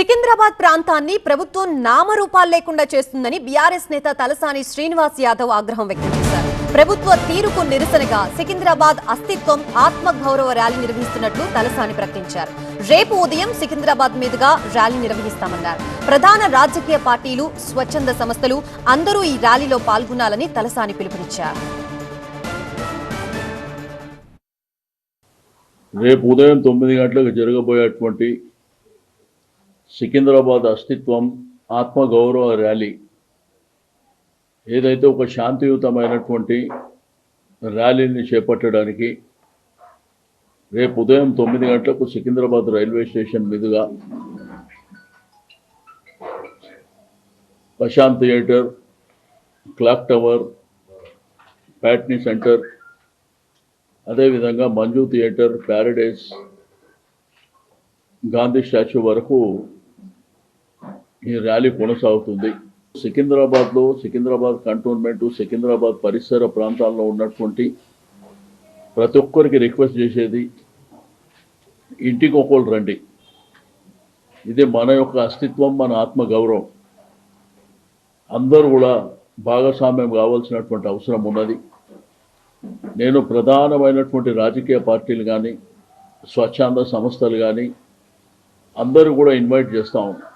సికింద్రాబాద్ ప్రాంతాన్ని ప్రభుత్వం నామరూపాలు లేకుండా చేస్తుందని బీఆర్ఎస్ నేత తలసాని శ్రీనివాస్ యాదవ్ ఆగ్రహం వ్యక్తం చేశారు. ప్రభుత్వ తీరుకు నిరసనగా సికింద్రాబాద్ అస్తిత్వం ఆత్మగౌరవ ర్యాలీ నిర్వహిస్తున్నట్లు తలసాని ప్రకటించారు. రేపు ఉదయం సికింద్రాబాద్ మీదుగా ర్యాలీ నిర్వహిస్తామన్నారు. ప్రధాన రాజకీయ పార్టీలు స్వచ్ఛంద సంస్థలు అందరూ ఈ ర్యాలీలో పాల్గొనాలని తలసాని పిలుపునిచ్చారు. రేపు ఉదయం తొమ్మిది గంటలకు జరగబోయేటువంటి సికింద్రాబాద్ అస్తిత్వం ఆత్మగౌరవ ర్యాలీ. ఏదైతే ఒక శాంతియుతమైనటువంటి ర్యాలీని చేపట్టడానికి రేపు ఉదయం తొమ్మిది గంటలకు సికింద్రాబాద్ రైల్వే స్టేషన్ మీదుగా Prashanth theatre clock tower Patny centre అదేవిధంగా Manju theatre Paradise Gandhi statue వరకు ఈ ర్యాలీ కొనసాగుతుంది. సికింద్రాబాద్లో సికింద్రాబాద్ కంటోన్మెంట్ సికింద్రాబాద్ పరిసర ప్రాంతాల్లో ఉన్నటువంటి ప్రతి ఒక్కరికి రిక్వెస్ట్ చేసేది ఇంటికి ఒకళ్ళు రండి. ఇది మన యొక్క అస్తిత్వం మన ఆత్మ గౌరవం అందరూ కూడా భాగస్వామ్యం కావాల్సినటువంటి అవసరం ఉన్నది. నేను ప్రధానమైనటువంటి రాజకీయ పార్టీలు కానీ స్వచ్ఛంద సంస్థలు కానీ అందరూ కూడా ఇన్వైట్ చేస్తూ ఉన్నాను